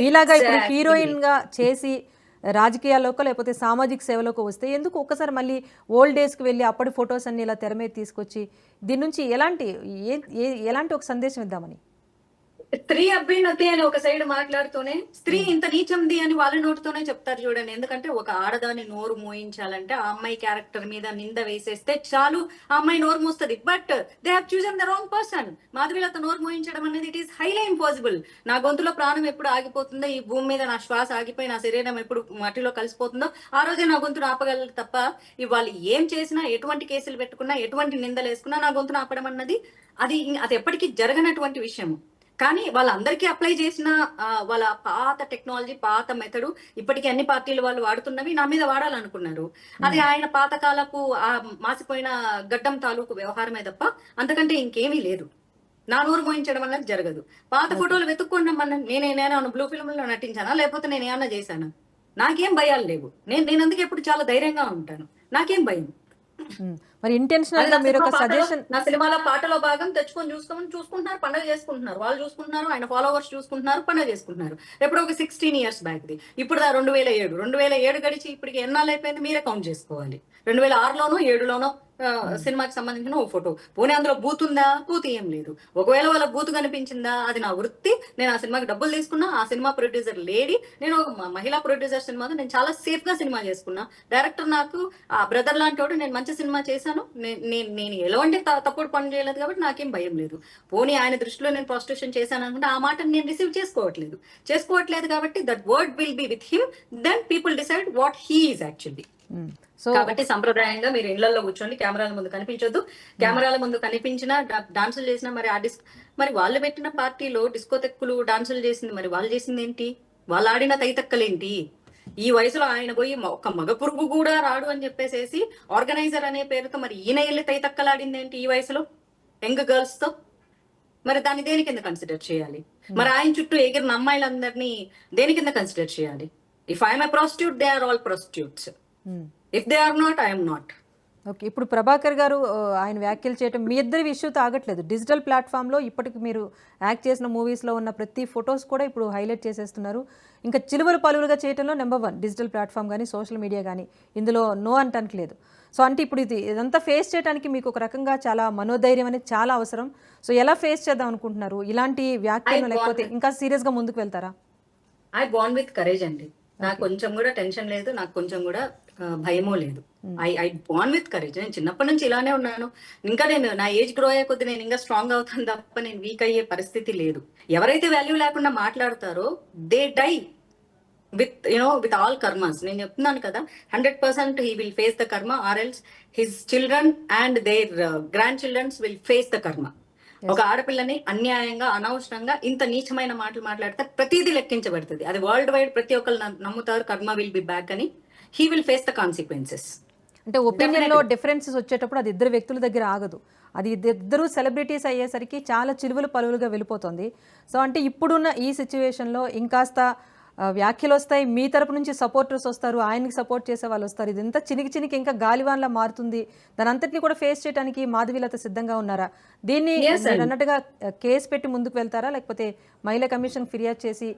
మీలాగా ఇప్పుడు. హీరోయిన్గా చేసి రాజకీయాల్లోకో లేకపోతే సామాజిక సేవలోకి వస్తే ఎందుకు ఒక్కసారి మళ్ళీ ఓల్డ్ డేస్కి వెళ్ళి అప్పటి ఫొటోస్ అన్ని ఇలా తెర మీద తీసుకొచ్చి దీని నుంచి ఎలాంటి ఏ- ఎలాంటి ఒక సందేశం ఇద్దామని స్త్రీ అభ్యున్నతి అని ఒక సైడ్ మాట్లాడుతూనే స్త్రీ ఇంత నీచంది అని వాళ్ళ నోటితోనే చెప్తారు చూడండి. ఎందుకంటే ఒక ఆడదాని నోరు మోయించాలంటే ఆ అమ్మాయి క్యారెక్టర్ మీద నింద వేసేస్తే చాలు ఆ అమ్మాయి నోరు మోస్తుంది. But they have chosen the wrong person Madhavi Latha నోరు మోయించడం అనేది ఇట్ ఈస్ హైలీ ఇంపాసిబుల్ నా గొంతులో ప్రాణం ఎప్పుడు ఆగిపోతుందో ఈ భూమి మీద నా శ్వాస ఆగిపోయి నా శరీరం ఎప్పుడు మట్టిలో కలిసిపోతుందో ఆ రోజే నా గొంతును ఆపగలరు తప్ప ఇవాళ ఏం చేసినా ఎటువంటి కేసులు పెట్టుకున్నా ఎటువంటి నిందలు వేసుకున్నా నా గొంతును ఆపడం అన్నది అది అది ఎప్పటికీ జరగనటువంటి విషయము. కానీ వాళ్ళందరికీ అప్లై చేసిన వాళ్ళ పాత టెక్నాలజీ పాత మెథడ్ ఇప్పటికీ అన్ని పార్టీలు వాళ్ళు వాడుతున్నవి నా మీద వాడాలనుకున్నారు. అది ఆయన పాత కాలపు ఆ మాసిపోయిన గడ్డం తాలూకు వ్యవహారమే తప్ప అంతకంటే ఇంకేమీ లేదు. నా నోరు మోయించడం అన్నది జరగదు. పాత ఫోటోలు వెతుక్కోండి మన నేనేమైనా బ్లూ ఫిల్మ్లో నటించానా? లేకపోతే నేను ఏమన్నా చేశానా? నాకేం భయాలు లేవు. నేను నేను అందుకే ఎప్పుడు చాలా ధైర్యంగా ఉంటాను. నాకేం భయం. మరి ఇంటెన్షనల్గా నా మీరు ఒక సజెషన్ నా సినిమాలో పాటలో భాగం తెచ్చుకొని చూసుకోమని చూసుకుంటున్నారు పండుగ చేసుకుంటున్నారు. వాళ్ళు చూసుకుంటున్నారు ఆయన ఫాలోవర్స్ చూసుకుంటున్నారు పండుగ చేసుకుంటున్నారు. ఎప్పుడు ఒక సిక్స్టీన్ ఇయర్స్ బ్యాక్ ది. ఇప్పుడు దా రెండు వేల ఏడు. రెండు వేల ఏడు గడిచి ఇప్పటికి ఎన్నాళ్ళు అయిపోయింది? మీరే కౌంట్ చేసుకోవాలి. రెండు వేల ఆరులోనో ఏడులోనో సినిమాకి సంబంధించిన ఓ ఫోటో. పోనీ అందులో బూత్ ఉందా? బూత్ ఏం లేదు. ఒకవేళ వాళ్ళ బూత్ కనిపించిందా? అది నా వృత్తి. నేను ఆ సినిమాకి డబ్బులు తీసుకున్నా. ఆ సినిమా ప్రొడ్యూసర్ లేడీ. నేను ఒక మహిళా ప్రొడ్యూసర్ సినిమాతో నేను చాలా సేఫ్గా సినిమా చేసుకున్నా. డైరెక్టర్ నాకు ఆ బ్రదర్ లాంటి వాడు నేను మంచి సినిమా చేశాను. నేను నేను ఎలాంటి తప్పుడు పని చేయలేదు కాబట్టి నాకేం భయం లేదు. పోనీ ఆయన దృష్టిలో నేను ప్రాస్టిట్యూషన్ చేశాను అనుకుంటే ఆ మాటను నేను రిసీవ్ చేసుకోవట్లేదు. చేసుకోవట్లేదు కాబట్టి that word will be with him then people decide what he is actually so కాబట్టి సంప్రదాయంగా మీరు ఇళ్ళలో కూర్చోండి కెమెరాల ముందు కనిపించొద్దు. కెమెరాల ముందు కనిపించినా డాన్సులు చేసినా మరి ఆ డిస్ మరి వాళ్ళు పెట్టిన పార్టీలో డిస్కోతెక్కులు డాన్సులు చేసింది మరి వాళ్ళు చేసింది ఏంటి వాళ్ళు ఆడిన తైతక్కలేంటి? ఈ వయసులో ఆయన పోయి ఒక మగ పురుగు కూడా రాడు అని చెప్పేసేసి ఆర్గనైజర్ అనే పేరుతో మరి ఈయన వెళ్ళి తైతక్కలాడింది ఏంటి ఈ వయసులో? యంగ్ గర్ల్స్తో మరి దాన్ని దేని కింద కన్సిడర్ చేయాలి? మరి ఆయన చుట్టూ ఎగిరిన అమ్మాయిలందరినీ దేని కింద కన్సిడర్ చేయాలి? If I'm a prostitute they are all prostitutes if they are not I'm not okay ఇప్పుడు ప్రభాకర్ గారు ఆయన వ్యాఖ్యలు చేయటం మీ ఇద్దరి ఇష్యూ తాగట్లేదు డిజిటల్ ప్లాట్ఫామ్లో ఇప్పటికి మీరు యాక్ట్ చేసిన మూవీస్లో ఉన్న ప్రతి ఫొటోస్ కూడా ఇప్పుడు హైలైట్ చేసేస్తున్నారు. ఇంకా చిలువలు పలువులుగా చేయటంలో నెంబర్ వన్ డిజిటల్ ప్లాట్ఫామ్ కానీ సోషల్ మీడియా కానీ ఇందులో నో అంటానికి లేదు. సో అంటే ఇప్పుడు ఇది ఇదంతా ఫేస్ చేయడానికి మీకు ఒక రకంగా చాలా మనోధైర్యం అనేది చాలా అవసరం. సో ఎలా ఫేస్ చేద్దాం అనుకుంటున్నారు? ఇలాంటి వ్యాఖ్యలు లేకపోతే ఇంకా సీరియస్గా ముందుకు వెళ్తారా? ఐ బాన్ విత్ కరేజ్ అండి. నాకు కొంచెం కూడా టెన్షన్ లేదు నాకు కొంచెం కూడా భయమూ లేదు. I I born with courage. నేను చిన్నప్పటి నుంచి ఇలానే ఉన్నాను. ఇంకా నేను నా ఏజ్ గ్రో అయ్యే కొద్ది నేను ఇంకా స్ట్రాంగ్ అవుతాను తప్ప నేను వీక్ అయ్యే పరిస్థితి లేదు. ఎవరైతే వాల్యూ లేకుండా మాట్లాడతారో they die with you know with all karmas. నేను చెప్తున్నాను కదా hundred percent he will face the karma or else his children and their grand childrens will face the karma. ఒక ఆడపిల్లని అన్యాయంగా అనవసరంగా ఇంత నీచమైన మాటలు మాట్లాడితే ప్రతిదీ లెక్కించబడుతుంది. అది వరల్డ్ వైడ్ ప్రతి ఒక్కరు నమ్- నమ్ముతారు కర్మ విల్ బి బ్యాక్ అని. He will face the consequences అంటే ఒపీనియన్లో డిఫరెన్సెస్ వచ్చేటప్పుడు అది ఇద్దరు వ్యక్తుల దగ్గర ఆగదు. అది ఇద్ద- ఇద్దరు సెలబ్రిటీస్ అయ్యేసరికి చాలా చిలువలు పలువులుగా వెళ్ళిపోతుంది. సో అంటే ఇప్పుడున్న ఈ సిచ్యువేషన్లో ఇంకాస్త వ్యాఖ్యలు వస్తాయి మీ తరపు నుంచి సపోర్టర్స్ వస్తారు ఆయనకి సపోర్ట్ చేసే వాళ్ళు వస్తారు. ఇదంతా చినికి చినికి ఇంకా గాలివాన్లా మారుతుంది. దాని అంతటిని కూడా ఫేస్ చేయడానికి మాధవీలత సిద్ధంగా ఉన్నారా? దీన్ని అన్నట్టుగా కేసు పెట్టి ముందుకు వెళ్తారా? లేకపోతే మహిళా కమిషన్ ఫిర్యాదు చేసి